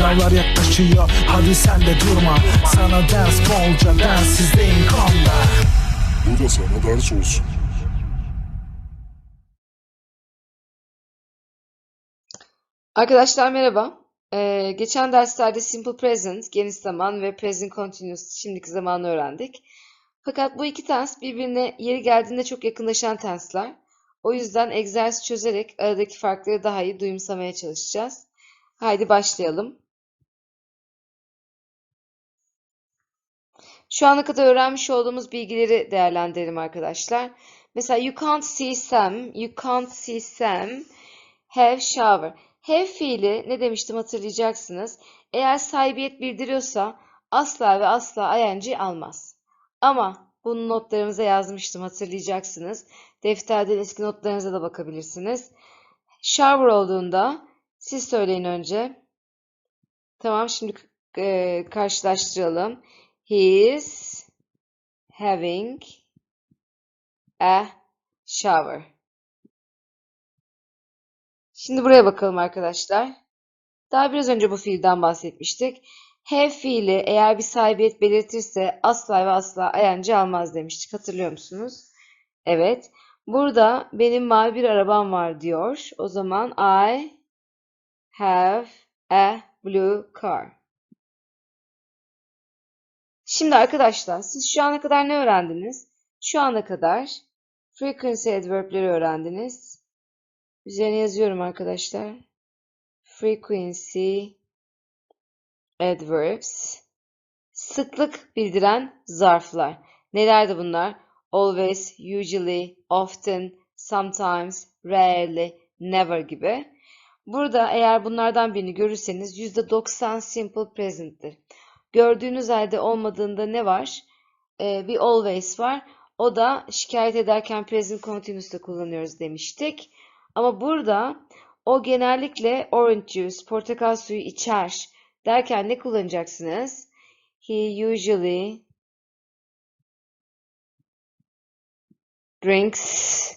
Sınavlar yaklaşıyor hadi sen de durma Sana ders bolca densizliğin konda Bu da sana ders olsun. Arkadaşlar merhaba. Ee, geçen derslerde Simple Present, geniş zaman ve Present Continuous, şimdiki zamanı öğrendik. Fakat bu iki tens birbirine yeri geldiğinde çok yakınlaşan tensler. O yüzden egzersiz çözerek aradaki farkları daha iyi duyumsamaya çalışacağız. Haydi başlayalım. Şu ana kadar öğrenmiş olduğumuz bilgileri değerlendirelim arkadaşlar. Mesela you can't see Sam, you can't see Sam have shower. Have fiili ne demiştim hatırlayacaksınız. Eğer sahibiyet bildiriyorsa asla ve asla ing almaz. Ama bunu notlarımıza yazmıştım hatırlayacaksınız. Defterden eski notlarınıza da bakabilirsiniz. Shower olduğunda siz söyleyin önce. Tamam şimdi e, karşılaştıralım. He is having a shower. Şimdi buraya bakalım arkadaşlar. Daha biraz önce bu fiilden bahsetmiştik. Have fiili eğer bir sahibiyet belirtirse asla ve asla ing almaz demiştik. Hatırlıyor musunuz? Evet. Burada benim mavi bir arabam var diyor. O zaman I have a blue car. Şimdi arkadaşlar siz şu ana kadar ne öğrendiniz? Şu ana kadar frequency adverb'leri öğrendiniz. Üzerine yazıyorum arkadaşlar. Frequency adverbs. Sıklık bildiren zarflar. Nelerdi bunlar? Always, usually, often, sometimes, rarely, never gibi. Burada eğer bunlardan birini görürseniz %90 simple present'tir. Gördüğünüz halde olmadığında ne var? Ee, bir always var. O da şikayet ederken present continuous'ta kullanıyoruz demiştik. Ama burada o genellikle orange juice, portakal suyu içer derken ne kullanacaksınız? He usually drinks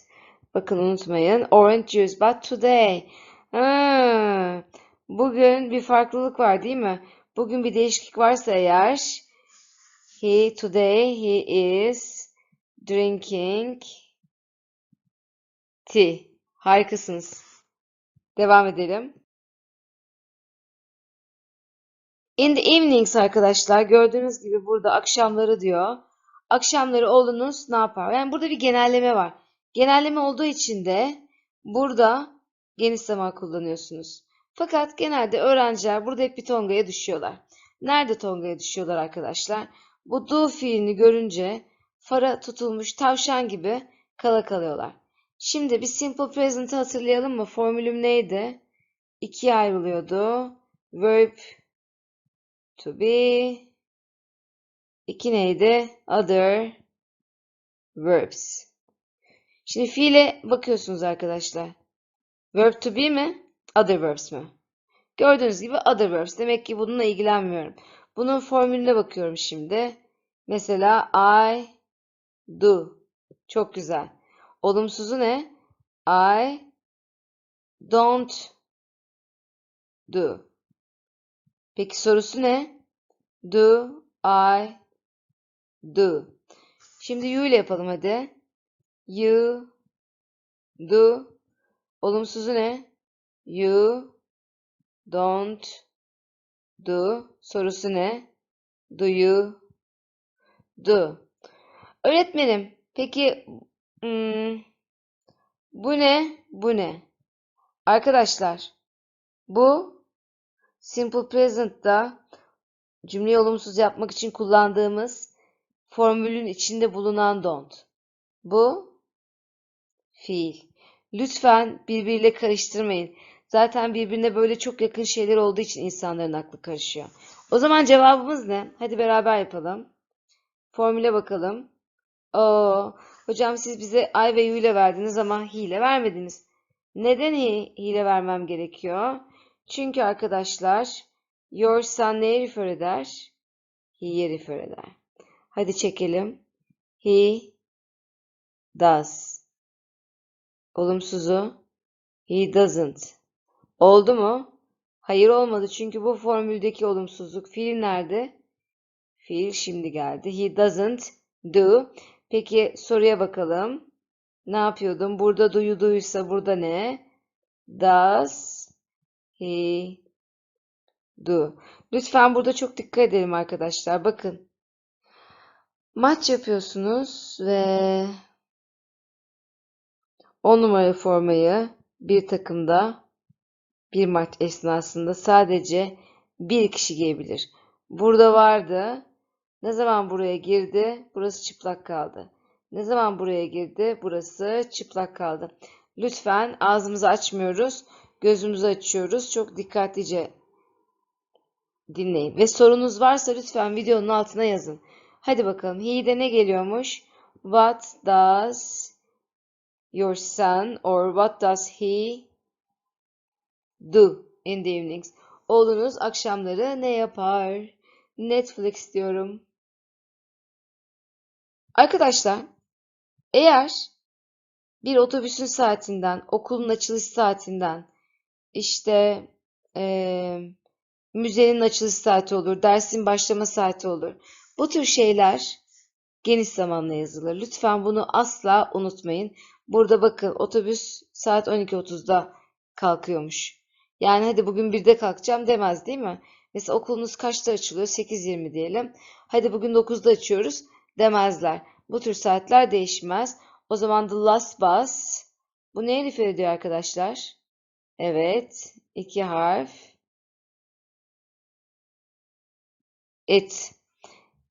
bakın unutmayın orange juice but today ha, bugün bir farklılık var değil mi? Bugün bir değişiklik varsa eğer he today he is drinking tea. Harikasınız. Devam edelim. In the evenings arkadaşlar gördüğünüz gibi burada akşamları diyor. Akşamları oğlunuz ne yapar? Yani burada bir genelleme var. Genelleme olduğu için de burada geniş zaman kullanıyorsunuz. Fakat genelde öğrenciler burada hep bir tongaya düşüyorlar. Nerede tongaya düşüyorlar arkadaşlar? Bu do fiilini görünce fara tutulmuş tavşan gibi kala kalıyorlar. Şimdi bir simple present'ı hatırlayalım mı? Formülüm neydi? İkiye ayrılıyordu. Verb to be. İki neydi? Other verbs. Şimdi fiile bakıyorsunuz arkadaşlar. Verb to be mi? Other mi? Gördüğünüz gibi other. Demek ki bununla ilgilenmiyorum. Bunun formülüne bakıyorum şimdi. Mesela I do. Çok güzel. Olumsuzu ne? I don't do. Peki sorusu ne? Do I do. Şimdi you ile yapalım hadi. You do. Olumsuzu ne? You don't do. Sorusu ne? Do you do. Öğretmenim, peki hmm, bu ne? Bu ne? Arkadaşlar, bu simple present'ta cümleyi olumsuz yapmak için kullandığımız formülün içinde bulunan don't. Bu fiil. Lütfen birbiriyle karıştırmayın. Zaten birbirine böyle çok yakın şeyler olduğu için insanların aklı karışıyor. O zaman cevabımız ne? Hadi beraber yapalım. Formüle bakalım. Oo, hocam siz bize I ve ile verdiniz ama he ile vermediniz. Neden hile vermem gerekiyor? Çünkü arkadaşlar your son neye refer eder? He'ye refer eder. Hadi çekelim. He does. Olumsuzu he doesn't. Oldu mu? Hayır olmadı çünkü bu formüldeki olumsuzluk. Fiil nerede? Fiil şimdi geldi. He doesn't do. Peki soruya bakalım. Ne yapıyordum? Burada do'yu do'ysa burada ne? Does he do? Lütfen burada çok dikkat edelim arkadaşlar. Bakın. Maç yapıyorsunuz ve 10 numaralı formayı bir takımda bir maç esnasında sadece bir kişi giyebilir. Burada vardı. Ne zaman buraya girdi? Burası çıplak kaldı. Ne zaman buraya girdi? Burası çıplak kaldı. Lütfen ağzımızı açmıyoruz. Gözümüzü açıyoruz. Çok dikkatlice dinleyin. Ve sorunuz varsa lütfen videonun altına yazın. Hadi bakalım. He'de ne geliyormuş? What does your son or what does he do in the evenings? Oğlunuz akşamları ne yapar? Netflix diyorum. Arkadaşlar, eğer bir otobüsün saatinden, okulun açılış saatinden, işte eee, müzenin açılış saati olur, dersin başlama saati olur. Bu tür şeyler geniş zamanla yazılır. Lütfen bunu asla unutmayın. Burada bakın otobüs saat 12.30'da kalkıyormuş. Yani hadi bugün 1'de kalkacağım demez değil mi? Mesela okulunuz kaçta açılıyor? 8.20 diyelim. Hadi bugün 9'da açıyoruz demezler. Bu tür saatler değişmez. O zaman the last bus. Bu neye refer ediyor arkadaşlar? Evet. iki harf. It.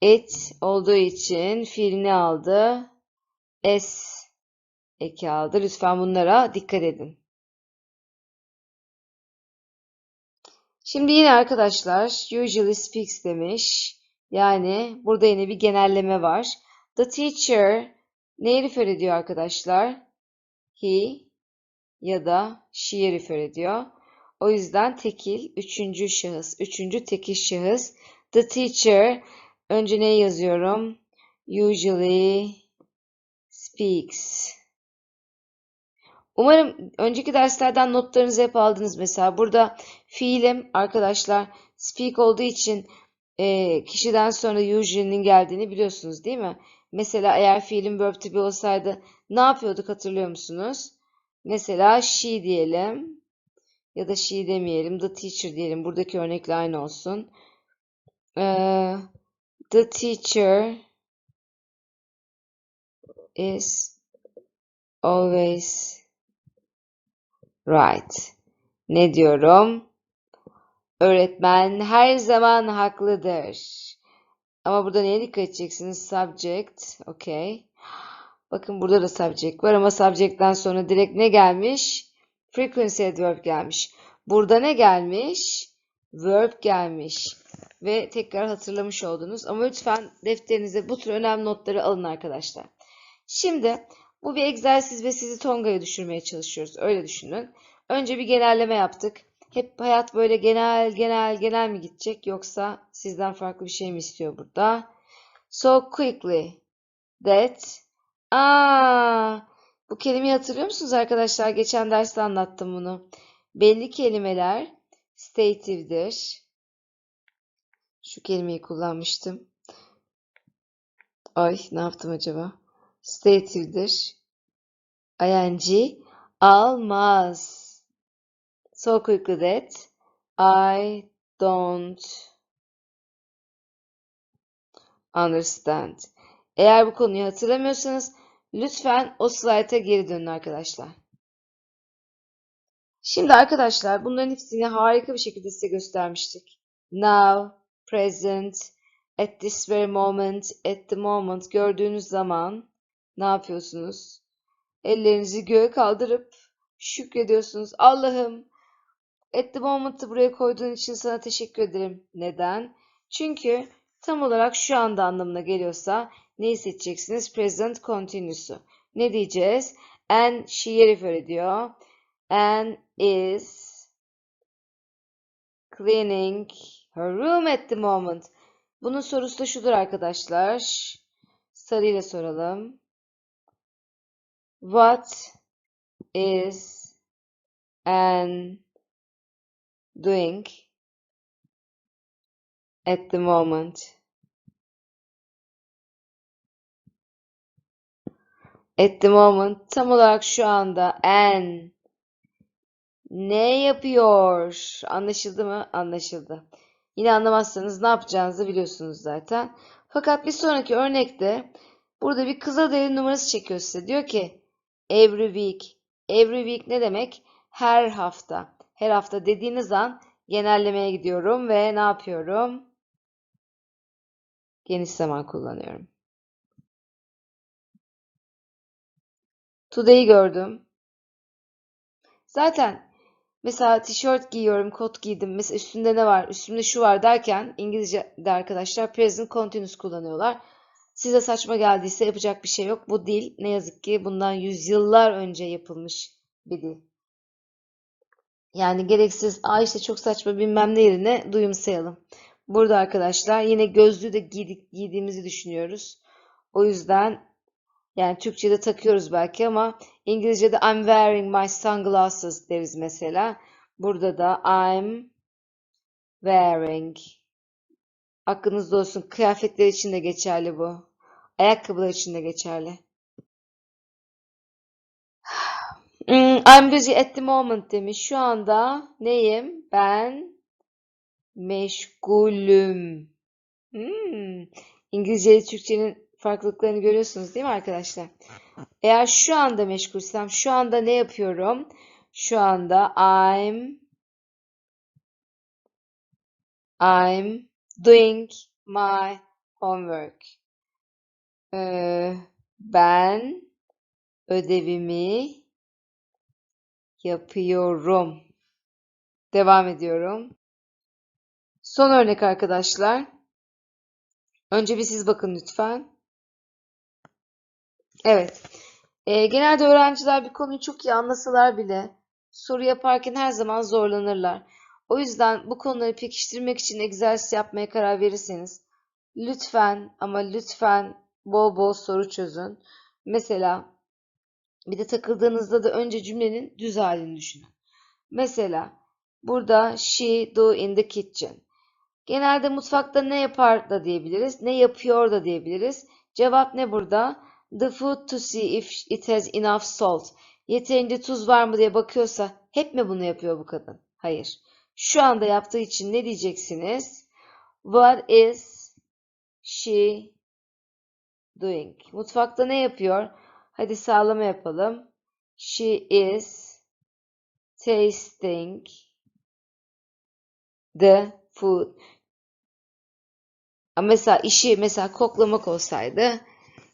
It olduğu için fiilini aldı. S eki aldı. Lütfen bunlara dikkat edin. Şimdi yine arkadaşlar usually speaks demiş. Yani burada yine bir genelleme var. The teacher neye refer ediyor arkadaşlar? He ya da she'ye refer ediyor. O yüzden tekil, üçüncü şahıs, üçüncü tekil şahıs. The teacher, önce neyi yazıyorum? Usually speaks. Umarım önceki derslerden notlarınızı hep aldınız. Mesela burada fiilim arkadaşlar speak olduğu için e, kişiden sonra usually'nin geldiğini biliyorsunuz değil mi? Mesela eğer fiilim verb to be olsaydı ne yapıyorduk hatırlıyor musunuz? Mesela she diyelim ya da she demeyelim. The teacher diyelim. Buradaki örnekle aynı olsun. Ee, the teacher is always right. Ne diyorum? Öğretmen her zaman haklıdır. Ama burada neye dikkat edeceksiniz? Subject. Okay. Bakın burada da subject var ama subject'ten sonra direkt ne gelmiş? Frequency adverb gelmiş. Burada ne gelmiş? Verb gelmiş. Ve tekrar hatırlamış oldunuz. Ama lütfen defterinize bu tür önemli notları alın arkadaşlar. Şimdi bu bir egzersiz ve sizi Tonga'ya düşürmeye çalışıyoruz. Öyle düşünün. Önce bir genelleme yaptık. Hep hayat böyle genel genel genel mi gidecek yoksa sizden farklı bir şey mi istiyor burada? So quickly that Aa, bu kelimeyi hatırlıyor musunuz arkadaşlar? Geçen derste anlattım bunu. Belli kelimeler stative'dir. Şu kelimeyi kullanmıştım. Ay ne yaptım acaba? Stative'dir. ing almaz. So quickly that I don't understand. Eğer bu konuyu hatırlamıyorsanız lütfen o slayta geri dönün arkadaşlar. Şimdi arkadaşlar bunların hepsini harika bir şekilde size göstermiştik. Now, present, at this very moment, at the moment gördüğünüz zaman ne yapıyorsunuz? Ellerinizi göğe kaldırıp şükrediyorsunuz. Allah'ım at the moment'ı buraya koyduğun için sana teşekkür ederim. Neden? Çünkü tam olarak şu anda anlamına geliyorsa neyi seçeceksiniz? Present continuous'u. Ne diyeceğiz? And she'ye refer ediyor. And is cleaning her room at the moment. Bunun sorusu da şudur arkadaşlar. Sarıyla soralım. What is an doing at the moment? At the moment tam olarak şu anda en ne yapıyor? Anlaşıldı mı? Anlaşıldı. Yine anlamazsanız ne yapacağınızı biliyorsunuz zaten. Fakat bir sonraki örnekte burada bir Kızılderili numarası çekiyor size. Diyor ki every week. Every week ne demek? Her hafta. Her hafta dediğiniz an genellemeye gidiyorum ve ne yapıyorum? Geniş zaman kullanıyorum. Today'i gördüm. Zaten mesela tişört giyiyorum, kot giydim. Mesela üstünde ne var? Üstümde şu var derken İngilizce'de arkadaşlar present continuous kullanıyorlar. Size saçma geldiyse yapacak bir şey yok. Bu dil ne yazık ki bundan yüzyıllar önce yapılmış bir dil. Yani gereksiz, aa işte çok saçma bilmem ne yerine duyumsayalım. Burada arkadaşlar yine gözlüğü de giydik, giydiğimizi düşünüyoruz. O yüzden yani Türkçe'de takıyoruz belki ama İngilizce'de I'm wearing my sunglasses deriz mesela. Burada da I'm wearing. Aklınızda olsun. Kıyafetler için de geçerli bu. Ayakkabılar için de geçerli. Hmm, I'm busy at the moment demiş. Şu anda neyim? Ben meşgulüm. Hmm. İngilizce ile Türkçenin farklılıklarını görüyorsunuz değil mi arkadaşlar? Eğer şu anda meşgulsem, şu anda ne yapıyorum? Şu anda I'm I'm doing my homework. Ee, ben ödevimi yapıyorum. Devam ediyorum. Son örnek arkadaşlar. Önce bir siz bakın lütfen. Evet. Ee, genelde öğrenciler bir konuyu çok iyi anlasalar bile soru yaparken her zaman zorlanırlar. O yüzden bu konuları pekiştirmek için egzersiz yapmaya karar verirseniz lütfen ama lütfen bol bol soru çözün. Mesela bir de takıldığınızda da önce cümlenin düz halini düşünün. Mesela burada she do in the kitchen. Genelde mutfakta ne yapar da diyebiliriz. Ne yapıyor da diyebiliriz. Cevap ne burada? The food to see if it has enough salt. Yeterince tuz var mı diye bakıyorsa hep mi bunu yapıyor bu kadın? Hayır. Şu anda yaptığı için ne diyeceksiniz? What is she doing? Mutfakta ne yapıyor? Hadi sağlama yapalım. She is tasting the food. Mesela işi mesela koklamak olsaydı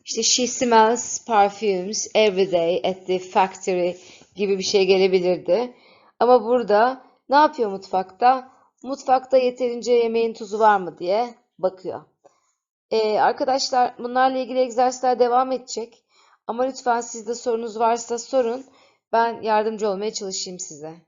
işte she smells perfumes every day at the factory gibi bir şey gelebilirdi. Ama burada ne yapıyor mutfakta? Mutfakta yeterince yemeğin tuzu var mı diye bakıyor. Ee, arkadaşlar bunlarla ilgili egzersizler devam edecek. Ama lütfen sizde sorunuz varsa sorun. Ben yardımcı olmaya çalışayım size.